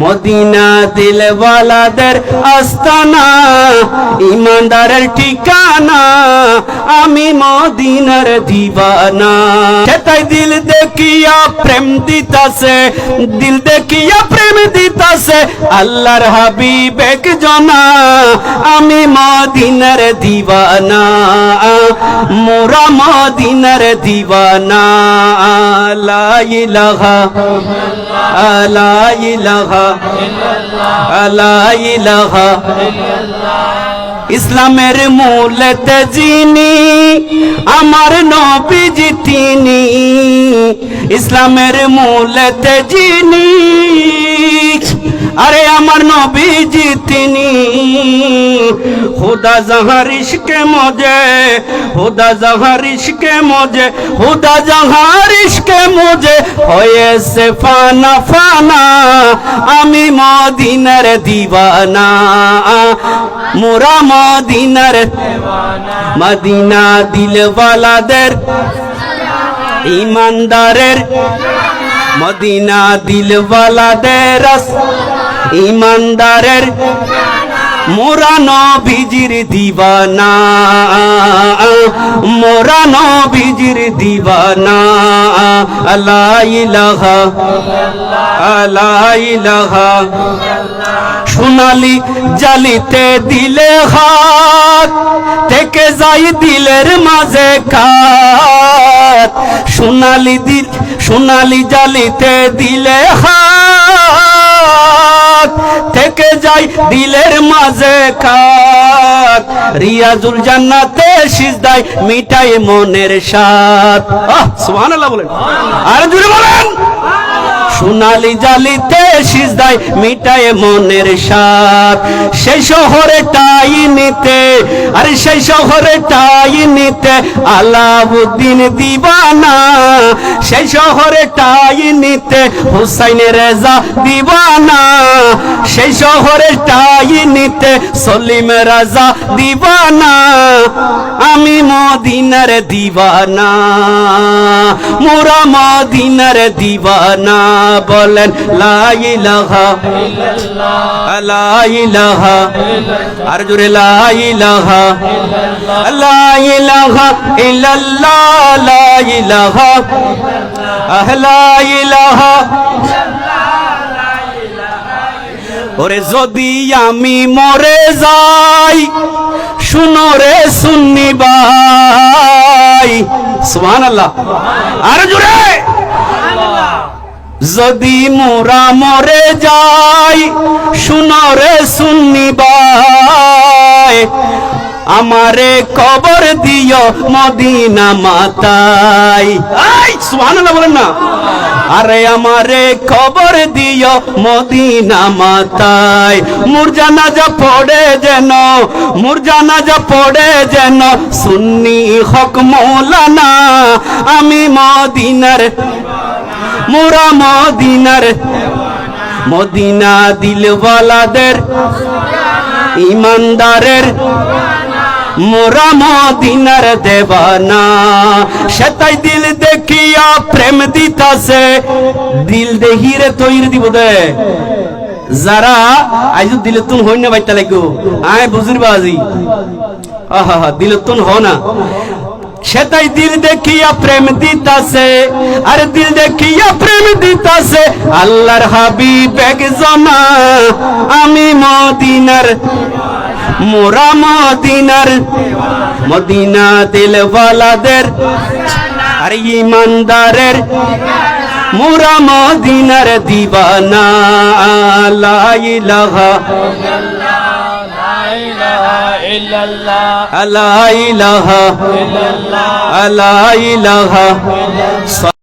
Medina দিলওয়ালাদের আস্তানা, ইমানদারের ঠিকানা, আমি মদিনার দিবানা। সেটাই দিল দেখিয়া প্রেম দিতাছে, দিল দেখিয়া প্রেম দিতাছে, আল্লাহর হাবিব জনা, আমি মদিনার দিবানা, মোরা মদিনার দিবানা, লা ইলাহা লা ইলাহা লা ইলাহা ইসলামের মূল যিনি আমার নবীজি তিনি। ইসলামের মূল যিনি আরে আমার নবীজি তিনি খুদা জাহার মজে খুদা জাহার মজে খুদা জাহার ইশকে মজে হয়েছে ফানা ফানা, আমি মদিনার দিবানা, মোরা মদিনার মদিনা দিলওয়ালাদের, ইমানদারের মদিনা দিলওয়ালাদের ইমানদারের মোরা নবীজির দিবানা, মোরা নবীজির দিবানা লা ইলাহা লা ইলাহা। সোনালি জালিতে দিলে হাত, থেকে যাই দিলের মাঝে কাত। সোনালি দিল সোনালি জালিতে দিলে হাত থেকে যাই দিলের মাঝে খাক রিয়াজুল জান্নাতে সিজদাই মিটাই মনের সাথ সুবহানাল্লাহ বলেন। আর জুড়ে সোনালি জালিতে সিজদায় মিটায় মনের সাথ সেই শহরে টাই নিতে, আরে সেই শহরে টাই নিতে আলাউদ্দিন দিবানা। সেই শহরে টাই নিতে হুসাইন রেজা দিবানা। সেই শহরে টাই নিতে সলিম রাজা দিবানা। আমি মদিনার দিবানা মোরা মদিনার দিবানা বলেন, লা ইলাহা লা ইলাহা, আর জোরে লা ইলাহা লা ইলাহা ইল্লাল্লাহ, লা ইলাহা, আহ, লা ইলাহা ওরে যদি আমি মরে যাই, শুনো রে সুন্নি ভাই। সুবহানাল্লাহ। আর জোরে। যদি মোরা মরে যাই, শুনো রে সুন্নি ভাই। আমারে কবর দিও মদিনা মাতাই। সুবহানাল্লাহ বলেন না। আরে আমারে খবর দিও মদিনা মাতায় মুর জানাজা পড়ে যেন মুর জানাজা পড়ে যেন, সুন্নি হক মৌলানা, আমি মদিনার, মোরা মদিনার। মদিনা দিলওয়ালাদের, ইমানদারের মোরা মদিনার দেবানা। সেটাই দিল দেখিয়া প্রেম দিতাছে। দিল দেহিরে তৈরি দিব দে। যারা আইজ দিলে তুন হই না বাইতা লাগো। আয় বুঝির বাজি আহা দিল তুন হ না। সেটাই দিল দেখিয়া প্রেম দিতাছে। আর দিল দেখিয়া প্রেম দিতাছে। আল্লাহর হাবিব এক জনা আমি মদিনার মোরা মদিনার মদিনা দিলওয়ালাদের, আর ইমানদারের মোরা মদিনার দিবানা, লা ইলাহা লা ইলাহা লা ইলাহা